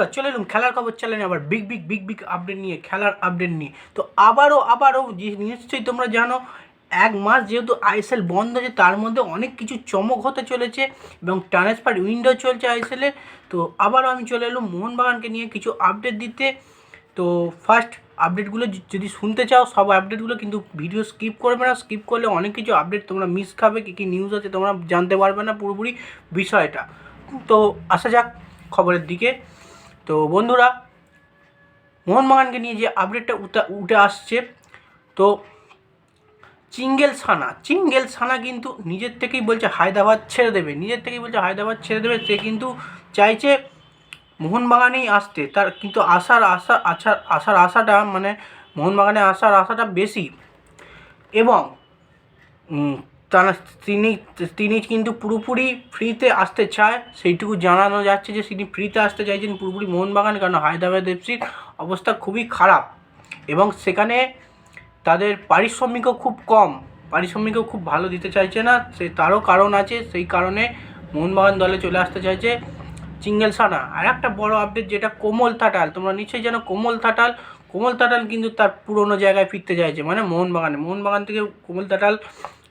বন্ধুরা, চলে এলাম খেলার খবর চ্যানেলে আবার big big big big update নিয়ে, খেলার আপডেট নিয়ে। তো আবারও আবারও যে- নিশ্চয়ই তোমরা জানো, এক মাস যেহেতু আইএসএল বন্ধ আছে, তার মধ্যে অনেক কিছু চমক হতে চলেছে এবং ট্রান্সফার উইন্ডো চলছে আইএসএলে তো আবারও আমি চলে এলাম মোহনবাগানকে নিয়ে কিছু আপডেট দিতে। তো ফার্স্ট আপডেটগুলো যদি শুনতে চাও, সব আপডেটগুলো কিন্তু ভিডিও স্কিপ করবে না। স্কিপ করলে অনেক কিছু আপডেট তোমরা মিস খাবে, কী কী নিউজ আছে তোমরা জানতে পারবে না পুরোপুরি বিষয়টা। তো আসা যাক খবরের দিকে। তো বন্ধুরা, মোহনবাগানকে নিয়ে যে আপডেটটা উঠে আসছে, তো চিঙ্গেল সানা চিঙ্গেল সানা কিন্তু নিজের থেকেই বলছে হায়দ্রাবাদ ছেড়ে দেবে, নিজের থেকেই বলছে হায়দ্রাবাদ ছেড়ে দেবে, সে কিন্তু চাইছে মোহনবাগানেই আসতে, তার কিন্তু আসার আশা আসার আসার আশাটা মানে মোহনবাগানে আসার আশাটা বেশি এবং তারা তিনি তিনি কিন্তু পুরোপুরি ফ্রিতে আসতে চায়, সেইটুকু জানানো যাচ্ছে যে তিনি ফ্রিতে আসতে চাইছেন পুরোপুরি মোহনবাগান, কারণ হায়দ্রাবাদ এফসির অবস্থা খুবই খারাপ। এবং সেখানে তাদের পারিশ্রমিকও খুব কম, পারিশ্রমিকও খুব ভালো দিতে চাইছে না, সে তারও কারণ আছে, সেই কারণে মোহনবাগান দলে চলে আসতে চাইছে চিঙ্গেল সানা। আর একটা বড় আপডেট যেটা কোমল থাটাল তোমরা নিশ্চয়ই জানো কোমল থাটাল কোমল থাটাল কিন্তু তার পুরনো জায়গায় ফিরতে চাইছে মানে মোহনবাগানে। মোহনবাগান থেকে কোমল থাটাল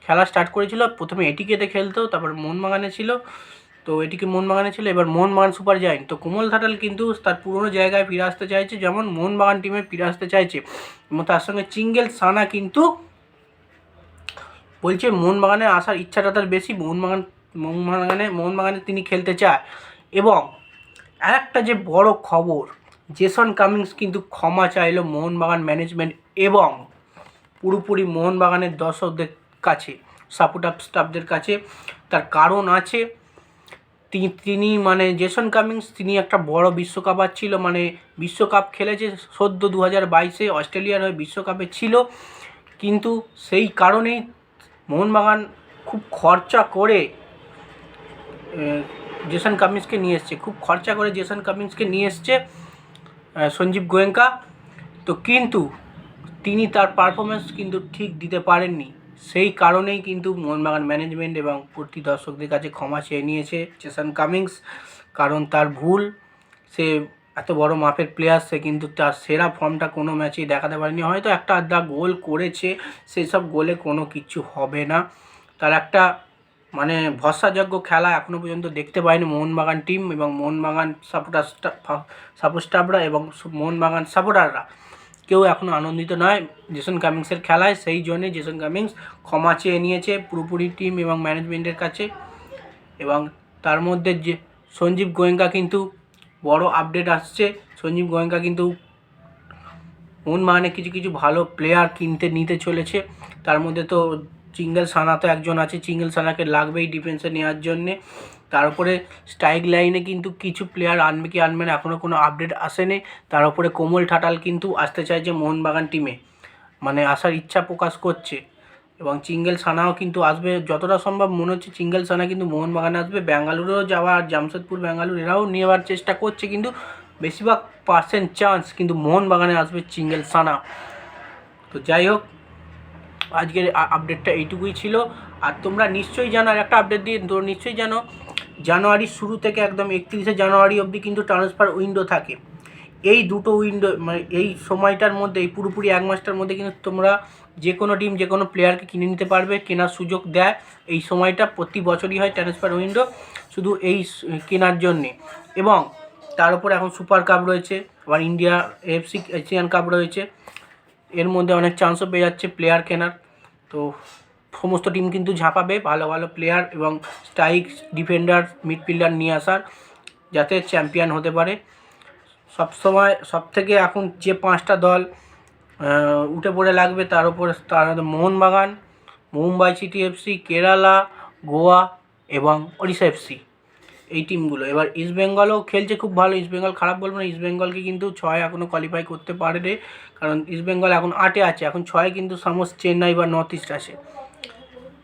খেলা স্টার্ট করেছিল, প্রথমে এটিকেতে খেলতো, তারপর মোহনবাগানে ছিল। তো এটিকে মোহনবাগানে ছিল, এবার মোহনবাগান সুপার জায়েন্ট। তো কোমল থাটাল কিন্তু তার পুরনো জায়গায় ফিরে আসতে চাইছে, যেমন মোহনবাগান টিমে ফিরে আসতে চাইছে। এবং তার সঙ্গে চিঙ্গেল সানা কিন্তু বলছে মোহনবাগানে আসার ইচ্ছাটা তার বেশি, মোহনবাগান, মোহনবাগানে মোহনবাগানে তিনি খেলতে চায়। এবং আরেকটা যে বড় খবর, জেসন কামিংস কিন্তু ক্ষমা চাইলো মোহনবাগান ম্যানেজমেন্ট এবং পুরোপুরি মোহনবাগানের দর্শকদের কাছে সাপোর্টার স্টাফদের কাছে। তার কারণ আছে তিনি মানে জেসন কামিংস তিনি একটা বড় বিশ্বকাপ ছিল মানে বিশ্বকাপ খেলেছে সদ্য দু হাজার বাইশে অস্ট্রেলিয়ার হয়ে বিশ্বকাপে ছিল। কিন্তু সেই কারণেই মোহনবাগান খুব খরচা করে জেসন কামিন্সকে নিয়ে এসছে। খুব খরচা করে জেসন কামিন্সকে নিয়ে এসছে সঞ্জীব গোয়েঙ্কা। তো কিন্তু তিনি তার পারফরমেন্স কিন্তু ঠিক দিতে পারেননি। সেই কারণেই কিন্তু মোহনবাগান ম্যানেজমেন্ট এবং প্রতি দর্শকদের কাছে ক্ষমা চেয়ে নিয়েছে জেসন কামিংস কারণ তার ভুল, সে এত বড় মাপের প্লেয়ার সে কিন্তু তার সেরা ফর্মটা কোনো ম্যাচেই দেখাতে পারেনি। হয়তো একটা আধা গোল করেছে সেই সব গোলে কোনো কিছু হবে না। তার একটা মানে ভরসাযোগ্য খেলা এখনও পর্যন্ত দেখতে পায়নি মোহনবাগান টিম এবং মোহনবাগান সাপোর্টার সাপোর্ট স্টাফরা এবং মোহনবাগান সাপোর্টাররা কেউ এখনও আনন্দিত নয়। জেসন কামিংসের খেলায় সেই জন্যে জেসন কামিংস ক্ষমা চেয়ে নিয়েছে পুরোপুরি টিম এবং ম্যানেজমেন্টের কাছে। এবং তার মধ্যে যে সঞ্জীব গোয়েঙ্কা কিন্তু বড় আপডেট আসছে। সঞ্জীব গোয়েঙ্কা কিন্তু মন মানে কিছু কিছু ভালো প্লেয়ার কিনতে, নিতে চলেছে। তার মধ্যে তো চিঙ্গেল সানা তো একজন আছে, চিঙ্গেল সানাকে লাগবেই ডিফেন্সে নেওয়ার জন্যে। তার উপরে স্ট্রাইক লাইনে কিন্তু কিছু প্লেয়ার আনবে কি আনবে না এখনও কোনো আপডেট আসেনি। তার উপরে কোমল ঠাটাল কিন্তু আসতে চাইছে মোহনবাগান টিমে মানে আসার ইচ্ছা প্রকাশ করছে। এবং চিঙ্গেল সানাও কিন্তু আসবে, যতটা সম্ভব মনে হচ্ছে চিঙ্গেল সানা কিন্তু মোহনবাগানে আসবে। ব্যাঙ্গালুরেও যাওয়া আর জামশেদপুর, ব্যাঙ্গালুর এরাও নেওয়ার চেষ্টা করছে কিন্তু বেশিরভাগ পার্সেন্ট চান্স কিন্তু মোহনবাগানে আসবে চিঙ্গেল সানা। তো যাই হোক আজকের আপডেটটা এইটুকুই ছিল। আর তোমরা নিশ্চয়ই জানো, আর একটা আপডেট দিয়ে তোমরা নিশ্চয়ই জানো জানুয়ারির শুরু থেকে একদম একত্রিশে জানুয়ারি অবধি কিন্তু ট্রান্সফার উইন্ডো থাকে। এই দুটো উইন্ডো মানে এই সময়টার মধ্যে, এই পুরোপুরি এক মাসটার মধ্যে কিন্তু তোমরা যে কোনো টিম যে কোনো প্লেয়ারকে কিনে নিতে পারবে, কেনার সুযোগ দেয়। এই সময়টা প্রতি বছরই হয় ট্রান্সফার উইন্ডো শুধু এই কেনার জন্যে। এবং তার উপর এখন সুপার কাপ রয়েছে, আবার ইন্ডিয়া এফসি এশিয়ান কাপ রয়েছে। এর মধ্যে অনেক চান্সও পেয়ে যাচ্ছে প্লেয়ার কেনার। তো সমস্ত টিম কিন্তু ঝাঁপাবে, ভালো ভালো প্লেয়ার এবং স্ট্রাইক ডিফেন্ডার মিডফিল্ডার নিয়ে আসার, যাতে চ্যাম্পিয়ন হতে পারে। সবসময় সব থেকে এখন যে পাঁচটা দল উঠে পড়ে লাগবে, তার উপরে তার মোহনবাগান, মুম্বাই সিটি এফসি কেরালা, গোয়া এবং ওড়িশা এফসি এই টিমগুলো এবার ইস্ট বেঙ্গলও খেলছে খুব ভালো। ইস্ট বেঙ্গল খারাপ বলব না। ইস্ট বেঙ্গলকে কিন্তু ছয় এখনও কোয়ালিফাই করতে পারেনি। কারণ ইস্ট বেঙ্গল এখন আটে আছে। এখন ছয় কিন্তু সামোস চেন্নাই বা নর্থ ইস্ট আছে।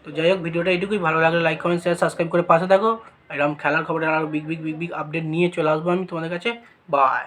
তো যাই হোক, ভিডিওটা এটুকুই ভালো লাগলে লাইক কমেন্ট শেয়ার সাবস্ক্রাইব করে পাশে থাকো। এরকম খেলার খবরে আরও big big big big update নিয়ে চলে আসব আমি তোমাদের কাছে। বাই